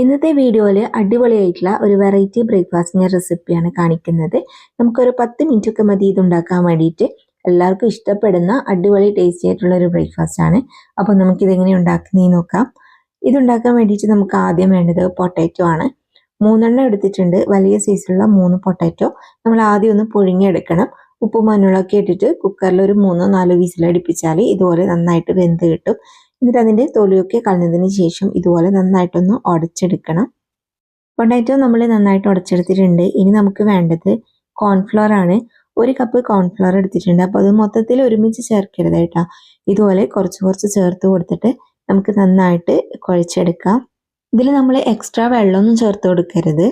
ഇന്നത്തെ വീഡിയോയിൽ അടിപൊളിയായിട്ടുള്ള ഒരു വെറൈറ്റി ബ്രേക്ക്ഫാസ്റ്റിന്റെ റെസിപ്പിയാണ് കാണിക്കുന്നത്. നമുക്കൊരു പത്ത് മിനിറ്റ് ഒക്കെ മതി ഇതുണ്ടാക്കാൻ വേണ്ടിയിട്ട്. എല്ലാവർക്കും ഇഷ്ടപ്പെടുന്ന അടിപൊളി ടേസ്റ്റി ആയിട്ടുള്ള ഒരു ബ്രേക്ക്ഫാസ്റ്റ് ആണ്. അപ്പോൾ നമുക്കിതെങ്ങനെ ഉണ്ടാക്കുന്നതെന്ന് നോക്കാം. ഇതുണ്ടാക്കാൻ വേണ്ടിയിട്ട് നമുക്ക് ആദ്യം വേണ്ടത് പൊട്ടാറ്റോ ആണ്. മൂന്നെണ്ണം എടുത്തിട്ടുണ്ട്. വലിയ സൈസിലുള്ള മൂന്ന് പൊട്ടാറ്റോ നമ്മൾ ആദ്യം ഒന്ന് പുഴുങ്ങിയെടുക്കണം. ഉപ്പും മഞ്ഞളൊക്കെ ഇട്ടിട്ട് കുക്കറിൽ ഒരു മൂന്നോ നാലോ വിസിലടിപ്പിച്ചാൽ ഇതുപോലെ നന്നായിട്ട് വെന്ത് കിട്ടും. എന്നിട്ട് അതിന്റെ തൊലിയൊക്കെ കളഞ്ഞതിന് ശേഷം ഇതുപോലെ നന്നായിട്ടൊന്ന് ഉടച്ചെടുക്കണം. പൊട്ടാറ്റോ നമ്മൾ നന്നായിട്ട് ഉടച്ചെടുത്തിട്ടുണ്ട്. ഇനി നമുക്ക് വേണ്ടത് കോൺഫ്ലോർ ആണ്. ഒരു കപ്പ് കോൺഫ്ലോർ എടുത്തിട്ടുണ്ട്. അപ്പോൾ അത് മൊത്തത്തിൽ ഒരുമിച്ച് ചേർക്കരുത് കേട്ടോ. ഇതുപോലെ കുറച്ച് കുറച്ച് ചേർത്ത് കൊടുത്തിട്ട് നമുക്ക് നന്നായിട്ട് കുഴച്ചെടുക്കാം. ഇതിൽ നമ്മൾ എക്സ്ട്രാ വെള്ളമൊന്നും ചേർത്ത് കൊടുക്കരുത്.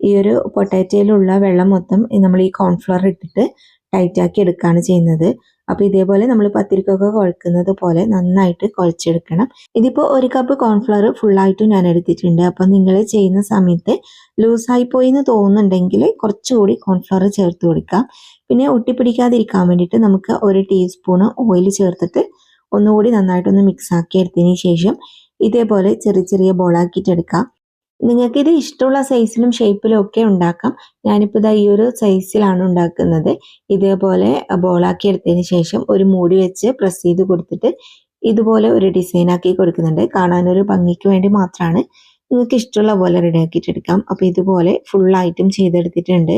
ഈ ഒരു പൊട്ടാറ്റോയിലുള്ള വെള്ളം മൊത്തം നമ്മൾ ഈ കോൺഫ്ലോർ ഇട്ടിട്ട് ടൈറ്റാക്കി എടുക്കുകയാണ് ചെയ്യുന്നത്. അപ്പോൾ ഇതേപോലെ നമ്മൾ പത്തിരിക്കൊക്കെ കുഴക്കുന്നത് പോലെ നന്നായിട്ട് കുഴച്ചെടുക്കണം. ഇതിപ്പോൾ ഒരു കപ്പ് കോൺഫ്ലവർ ഫുള്ളായിട്ടും ഞാൻ എടുത്തിട്ടുണ്ട്. അപ്പോൾ നിങ്ങൾ ചെയ്യുന്ന സമയത്ത് ലൂസായി പോയി എന്ന് തോന്നുന്നുണ്ടെങ്കിൽ കുറച്ചുകൂടി കോൺഫ്ലവർ ചേർത്ത് കൊടുക്കാം. പിന്നെ ഒട്ടിപ്പിടിക്കാതിരിക്കാൻ വേണ്ടിയിട്ട് നമുക്ക് ഒരു ടീസ്പൂൺ ഓയിൽ ചേർത്തിട്ട് ഒന്നുകൂടി നന്നായിട്ടൊന്ന് മിക്സ് ആക്കി എടുത്തതിന് ശേഷം ഇതേപോലെ ചെറിയ ചെറിയ ബോളാക്കിയിട്ട് എടുക്കാം നിങ്ങൾക്ക് ഇത് ഇഷ്ടമുള്ള സൈസിലും ഷേപ്പിലും ഒക്കെ ഉണ്ടാക്കാം. ഞാനിപ്പോൾ ഇതാ ഈ ഒരു സൈസിലാണ് ഉണ്ടാക്കുന്നത്. ഇതേപോലെ ബോളാക്കി എടുത്തതിന് ശേഷം ഒരു മൂടി വെച്ച് പ്രസ് ചെയ്ത് കൊടുത്തിട്ട് ഇതുപോലെ ഒരു ഡിസൈൻ ആക്കി കൊടുക്കുന്നുണ്ട്. കാണാനൊരു ഭംഗിക്ക് വേണ്ടി മാത്രമാണ് നിങ്ങൾക്ക് ഇഷ്ടമുള്ള പോലെ റെഡി ആക്കിയിട്ടെടുക്കാം അപ്പോൾ ഇതുപോലെ ഫുള്ളായിട്ടും ചെയ്തെടുത്തിട്ടുണ്ട്.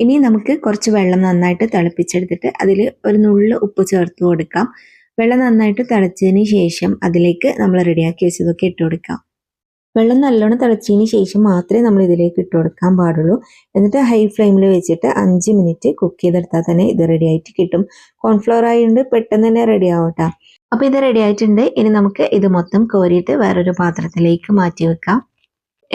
ഇനി നമുക്ക് കുറച്ച് വെള്ളം നന്നായിട്ട് തിളപ്പിച്ചെടുത്തിട്ട് അതിൽ ഒരു നുള്ളു ഉപ്പ് ചേർത്ത് കൊടുക്കാം. വെള്ളം നന്നായിട്ട് തിളച്ചതിന് ശേഷം അതിലേക്ക് നമ്മൾ റെഡിയാക്കി വെച്ചതൊക്കെ ഇട്ട് കൊടുക്കാം. വെള്ളം നല്ലോണം തിളച്ചതിന് ശേഷം മാത്രമേ നമ്മൾ ഇതിലേക്ക് ഇട്ട് കൊടുക്കാൻ പാടുള്ളൂ. എന്നിട്ട് ഹൈ ഫ്ലെയിമിൽ വെച്ചിട്ട് അഞ്ച് മിനിറ്റ് കുക്ക് ചെയ്തെടുത്താൽ തന്നെ ഇത് റെഡി ആയിട്ട് കിട്ടും. കോൺഫ്ലവർ ആയതുകൊണ്ട് പെട്ടെന്ന് തന്നെ റെഡി ആവട്ടെ. അപ്പോൾ ഇത് റെഡി ആയിട്ടുണ്ട്. ഇനി നമുക്ക് ഇത് മൊത്തം കോരിയിട്ട് വേറൊരു പാത്രത്തിലേക്ക് മാറ്റി വെക്കാം.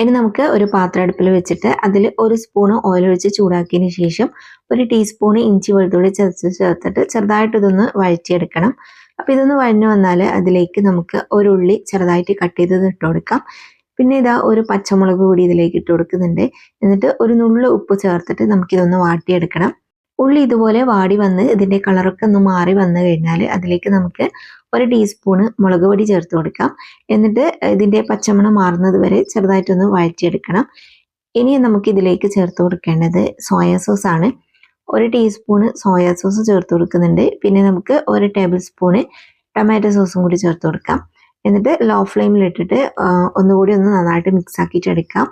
ഇനി നമുക്ക് ഒരു പാത്രം അടുപ്പിൽ വെച്ചിട്ട് അതിൽ ഒരു സ്പൂൺ ഓയിൽ ഒഴിച്ച് ചൂടാക്കിയതിന് ശേഷം ഒരു ടീസ്പൂൺ ഇഞ്ചി വെളുത്തുള്ളി ചതച്ച് ചേർത്തിട്ട് ചെറുതായിട്ട് ഇതൊന്ന് വഴറ്റിയെടുക്കണം. അപ്പോൾ ഇതൊന്ന് വഴഞ്ഞു വന്നാൽ അതിലേക്ക് നമുക്ക് ഒരു ഉള്ളി ചെറുതായിട്ട് കട്ട് ചെയ്തത് ഇട്ട് കൊടുക്കാം. പിന്നെ ഇതാ ഒരു പച്ചമുളക് കൂടി ഇതിലേക്ക് ഇട്ട് കൊടുക്കുന്നുണ്ട്. എന്നിട്ട് ഒരു നുള്ളു ഉപ്പ് ചേർത്തിട്ട് നമുക്കിതൊന്ന് വാട്ടിയെടുക്കണം. ഉള്ളി ഇതുപോലെ വാടി വന്ന് ഇതിന്റെ കളറൊക്കെ ഒന്ന് മാറി വന്നു കഴിഞ്ഞാൽ അതിലേക്ക് നമുക്ക് ഒരു ടീസ്പൂണ് മുളക് പൊടി ചേർത്ത് കൊടുക്കാം. എന്നിട്ട് ഇതിന്റെ പച്ചമണം മാറുന്നത് വരെ ചെറുതായിട്ടൊന്ന് വഴറ്റിയെടുക്കണം. ഇനി നമുക്ക് ഇതിലേക്ക് ചേർത്ത് കൊടുക്കേണ്ടത് സോയാ സോസ് ആണ്. ഒരു ടീസ്പൂണ് സോയാ സോസ് ചേർത്ത് കൊടുക്കുന്നുണ്ട്. പിന്നെ നമുക്ക് ഒരു ടേബിൾ സ്പൂണ് ടൊമാറ്റോ സോസും കൂടി ചേർത്ത് കൊടുക്കാം. എന്നിട്ട് ലോ ഫ്ലെയിമിൽ ഇട്ടിട്ട് ഒന്നുകൂടി ഒന്ന് നന്നായിട്ട് മിക്സ് ആക്കിയിട്ട് എടുക്കാം.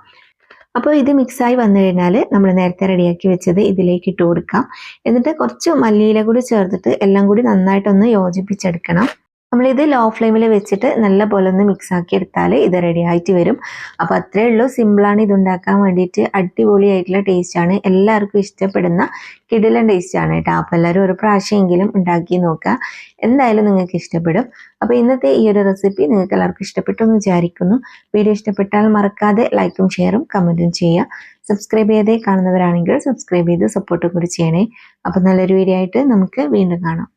അപ്പോൾ ഇത് മിക്സായി വന്നു കഴിഞ്ഞാൽ നമ്മൾ നേരത്തെ റെഡിയാക്കി വെച്ചത് ഇതിലേക്ക് ഇട്ട് കൊടുക്കാം. എന്നിട്ട് കുറച്ച് മല്ലിയില കൂടി ചേർത്തിട്ട് എല്ലാം കൂടി നന്നായിട്ടൊന്ന് യോജിപ്പിച്ചെടുക്കണം. നമ്മളിത് ലോ ഫ്ലെയിമിൽ വെച്ചിട്ട് നല്ല പോലെ ഒന്ന് മിക്സ് ആക്കി എടുത്താൽ ഇത് റെഡി ആയിട്ട് വരും. അപ്പോൾ അത്രയേ ഉള്ളൂ. സിമ്പിളാണ് ഇത് ഉണ്ടാക്കാൻ വേണ്ടിയിട്ട് അടിപൊളിയായിട്ടുള്ള ടേസ്റ്റാണ് എല്ലാവർക്കും ഇഷ്ടപ്പെടുന്ന കിടിലൻ ടേസ്റ്റാണ് കേട്ടോ. അപ്പോൾ എല്ലാവരും ഒരു പ്രാവശ്യമെങ്കിലും ഉണ്ടാക്കി നോക്കുക. എന്തായാലും നിങ്ങൾക്ക് ഇഷ്ടപ്പെടും. അപ്പോൾ ഇന്നത്തെ ഈ ഒരു റെസിപ്പി നിങ്ങൾക്ക് എല്ലാവർക്കും ഇഷ്ടപ്പെട്ടു എന്ന് വിചാരിക്കുന്നു. വീഡിയോ ഇഷ്ടപ്പെട്ടാൽ മറക്കാതെ ലൈക്കും ഷെയറും കമന്റും ചെയ്യുക. സബ്സ്ക്രൈബ് ചെയ്തേ കാണുന്നവരാണെങ്കിൽ സബ്സ്ക്രൈബ് ചെയ്ത് സപ്പോർട്ടും കൂടി ചെയ്യണേ. അപ്പോൾ നല്ലൊരു വീഡിയോ ആയിട്ട് നമുക്ക് വീണ്ടും കാണാം.